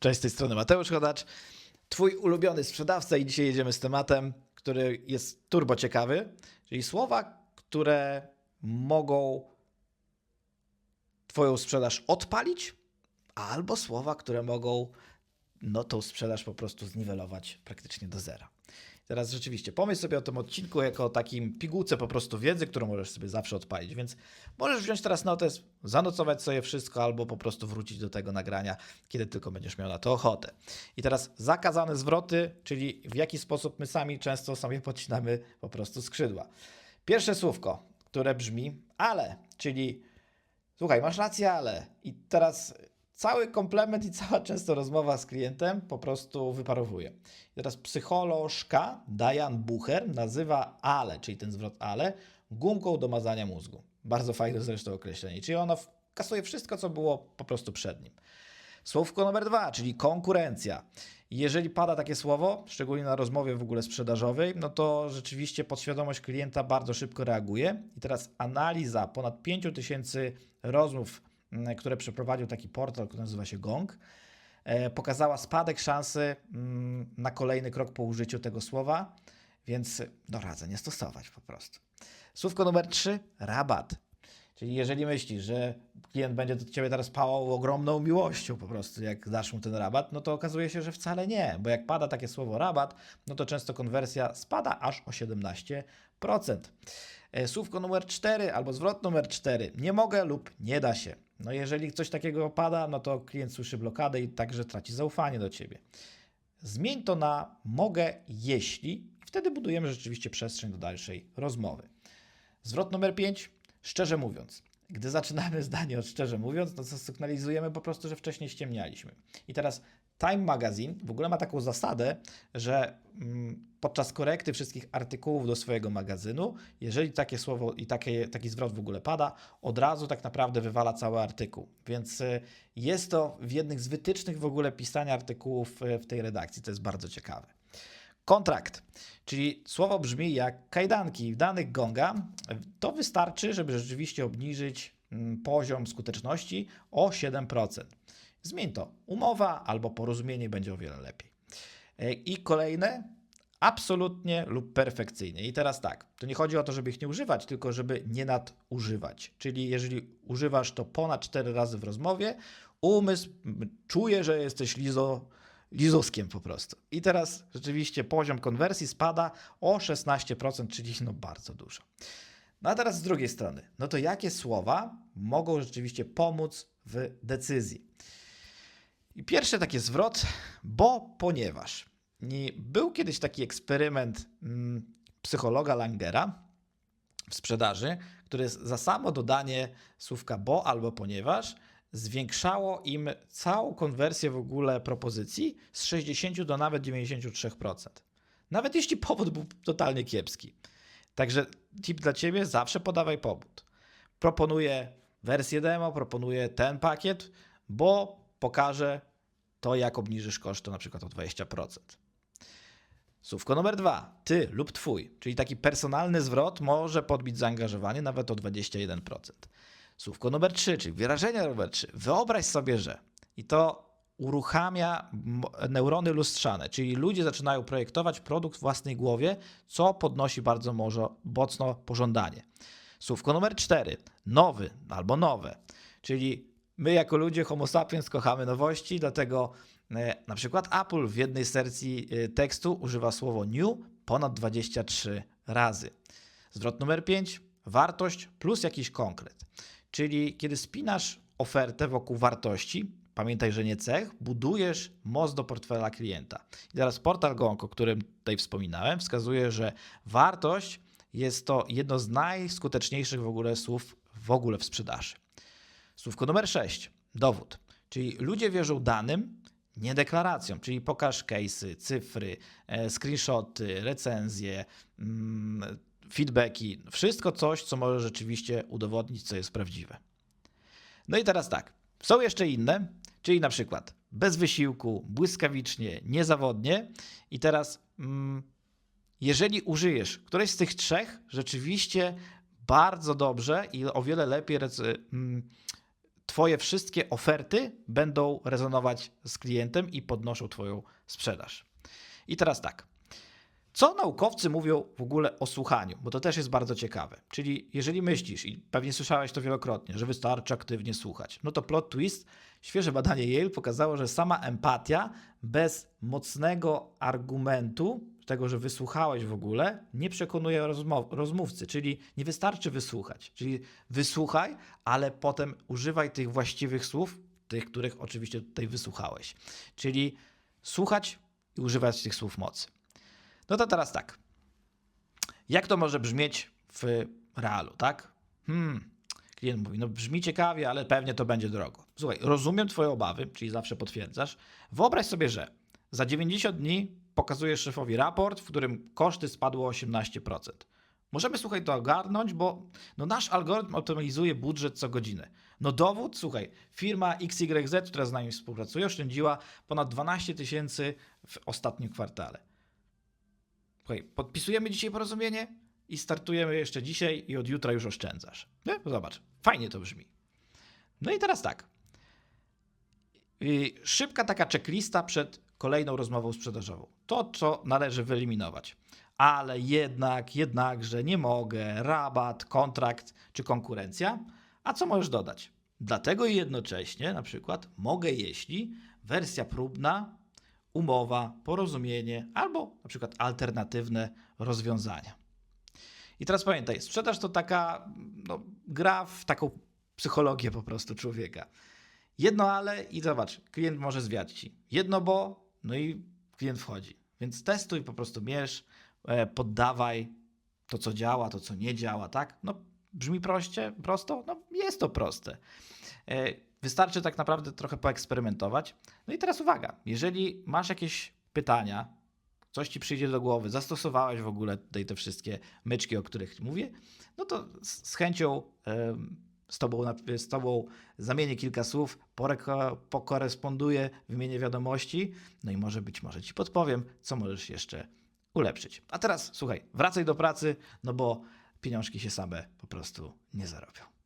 Cześć, z tej strony Mateusz Chodacz, twój ulubiony sprzedawca i dzisiaj jedziemy z tematem, który jest turbo ciekawy, czyli słowa, które mogą twoją sprzedaż odpalić, albo słowa, które mogą no tą sprzedaż po prostu zniwelować praktycznie do zera. Teraz rzeczywiście pomyśl sobie o tym odcinku jako takim pigułce po prostu wiedzy, którą możesz sobie zawsze odpalić, więc możesz wziąć teraz notes, zanotować sobie wszystko albo po prostu wrócić do tego nagrania, kiedy tylko będziesz miał na to ochotę. I teraz zakazane zwroty, czyli w jaki sposób my sami często sobie podcinamy po prostu skrzydła. Pierwsze słówko, które brzmi ale, czyli słuchaj, masz rację, ale. I teraz cały komplement i cała często rozmowa z klientem po prostu wyparowuje. I teraz psycholożka Diane Bucher nazywa ale, czyli ten zwrot ale, gumką do mazania mózgu. Bardzo fajne zresztą określenie. Czyli ono kasuje wszystko, co było po prostu przed nim. Słówko numer dwa, czyli konkurencja. Jeżeli pada takie słowo, szczególnie na rozmowie w ogóle sprzedażowej, no to rzeczywiście podświadomość klienta bardzo szybko reaguje. I teraz analiza ponad 5000 rozmów, które przeprowadził taki portal, który nazywa się Gong, e, pokazała spadek szansy na kolejny krok po użyciu tego słowa, więc no radzę nie stosować po prostu. Słówko numer 3, rabat. Czyli jeżeli myślisz, że klient będzie do ciebie teraz pałał ogromną miłością po prostu, jak dasz mu ten rabat, no to okazuje się, że wcale nie, bo jak pada takie słowo rabat, no to często konwersja spada aż o 17%. E, Słówko numer 4 albo zwrot numer 4, nie mogę lub nie da się. No jeżeli coś takiego pada, no to klient słyszy blokadę i także traci zaufanie do ciebie. Zmień to na mogę, jeśli, wtedy budujemy rzeczywiście przestrzeń do dalszej rozmowy. Zwrot numer 5. Szczerze mówiąc. Gdy zaczynamy zdanie od szczerze mówiąc, no to sygnalizujemy po prostu, że wcześniej ściemnialiśmy. I teraz Time Magazine w ogóle ma taką zasadę, że mm, podczas korekty wszystkich artykułów do swojego magazynu, jeżeli takie słowo i takie, taki zwrot w ogóle pada, od razu tak naprawdę wywala cały artykuł. Więc y, jest to w jednych z wytycznych w ogóle pisania artykułów y, w tej redakcji. To jest bardzo ciekawe. Kontrakt, czyli słowo brzmi jak kajdanki. W danych Gonga to wystarczy, żeby rzeczywiście obniżyć mm, poziom skuteczności o 7%. Zmień to. Umowa albo porozumienie będzie o wiele lepiej. E, I kolejne, absolutnie lub perfekcyjnie. I teraz tak, to nie chodzi o to, żeby ich nie używać, tylko żeby nie nadużywać. Czyli jeżeli używasz to ponad 4 razy w rozmowie, umysł czuje, że jesteś lizo, lizuskiem po prostu. I teraz rzeczywiście poziom konwersji spada o 16%, czyli no bardzo dużo. No a teraz z drugiej strony, no to jakie słowa mogą rzeczywiście pomóc w decyzji? I pierwszy taki zwrot, bo ponieważ. Był kiedyś taki eksperyment mm, psychologa Langera w sprzedaży, który za samo dodanie słówka bo albo ponieważ zwiększało im całą konwersję w ogóle propozycji z 60 do nawet 93%. Nawet jeśli powód był totalnie kiepski. Także tip dla ciebie, zawsze podawaj powód. Proponuję wersję demo, proponuję ten pakiet, bo pokażę to, jak obniżysz koszty na przykład o 20%. Słówko numer dwa, ty lub twój, czyli taki personalny zwrot może podbić zaangażowanie nawet o 21%. Słówko numer trzy, czyli wyrażenie numer trzy, wyobraź sobie, że i to uruchamia neurony lustrzane, czyli ludzie zaczynają projektować produkt w własnej głowie, co podnosi bardzo może mocno pożądanie. Słówko numer cztery, nowy albo nowe, czyli my jako ludzie homo sapiens kochamy nowości, dlatego e, na przykład Apple w jednej sercji e, tekstu używa słowo new ponad 23 razy. Zwrot numer 5, wartość plus jakiś konkret. Czyli kiedy spinasz ofertę wokół wartości, pamiętaj, że nie cech, budujesz most do portfela klienta. I teraz portal Gong, o którym tutaj wspominałem, wskazuje, że wartość jest to jedno z najskuteczniejszych w ogóle słów w ogóle w sprzedaży. Słówko numer 6. Dowód. Czyli ludzie wierzą danym, nie deklaracjom, czyli pokaż case'y, cyfry, e, screenshoty, recenzje, mm, feedbacki, wszystko coś, co może rzeczywiście udowodnić, co jest prawdziwe. No i teraz tak, są jeszcze inne, czyli na przykład bez wysiłku, błyskawicznie, niezawodnie i teraz mm, jeżeli użyjesz któreś z tych trzech, rzeczywiście bardzo dobrze i o wiele lepiej mm, Twoje wszystkie oferty będą rezonować z klientem i podnoszą Twoją sprzedaż. I teraz tak. Co naukowcy mówią w ogóle o słuchaniu? Bo to też jest bardzo ciekawe. Czyli jeżeli myślisz, i pewnie słyszałeś to wielokrotnie, że wystarczy aktywnie słuchać, no to plot twist, świeże badanie Yale pokazało, że sama empatia bez mocnego argumentu, tego, że wysłuchałeś w ogóle, nie przekonuje rozmow- rozmówcy. Czyli nie wystarczy wysłuchać. Czyli wysłuchaj, ale potem używaj tych właściwych słów, tych, których oczywiście tutaj wysłuchałeś. Czyli słuchać i używać tych słów mocy. No to teraz tak. Jak to może brzmieć w realu, tak? Hmm. Klient mówi, no brzmi ciekawie, ale pewnie to będzie drogo. Słuchaj, rozumiem twoje obawy, czyli zawsze potwierdzasz. Wyobraź sobie, że za 90 dni pokazujesz szefowi raport, w którym koszty spadły o 18%. Możemy, słuchaj, to ogarnąć, bo no, nasz algorytm optymalizuje budżet co godzinę. No dowód, słuchaj, firma XYZ, która z nami współpracuje, oszczędziła ponad 12 tysięcy w ostatnim kwartale. Słuchaj, podpisujemy dzisiaj porozumienie i startujemy jeszcze dzisiaj i od jutra już oszczędzasz. Nie? Zobacz, fajnie to brzmi. No i teraz tak. Szybka taka checklista przed kolejną rozmową sprzedażową. To, co należy wyeliminować. Ale jednak, jednakże nie mogę, rabat, kontrakt czy konkurencja. A co możesz dodać? Dlatego jednocześnie, na przykład, mogę, jeśli wersja próbna, umowa, porozumienie albo na przykład alternatywne rozwiązania. I teraz pamiętaj, sprzedaż to taka no, gra w taką psychologię po prostu człowieka. Jedno ale i zobacz, klient może zwiać ci. Jedno bo, no i klient wchodzi. Więc testuj, po prostu mierz, e, poddawaj to, co działa, to, co nie działa, tak? No brzmi proście, prosto? No jest to proste. E, Wystarczy tak naprawdę trochę poeksperymentować. No i teraz uwaga, jeżeli masz jakieś pytania, coś ci przyjdzie do głowy, zastosowałeś w ogóle tutaj te wszystkie myczki, o których mówię, no to z chęcią z tobą, z tobą zamienię kilka słów, poreko- pokoresponduję, wymienię wiadomości, no i może być może ci podpowiem, co możesz jeszcze ulepszyć. A teraz słuchaj, wracaj do pracy, no bo pieniążki się same po prostu nie zarobią.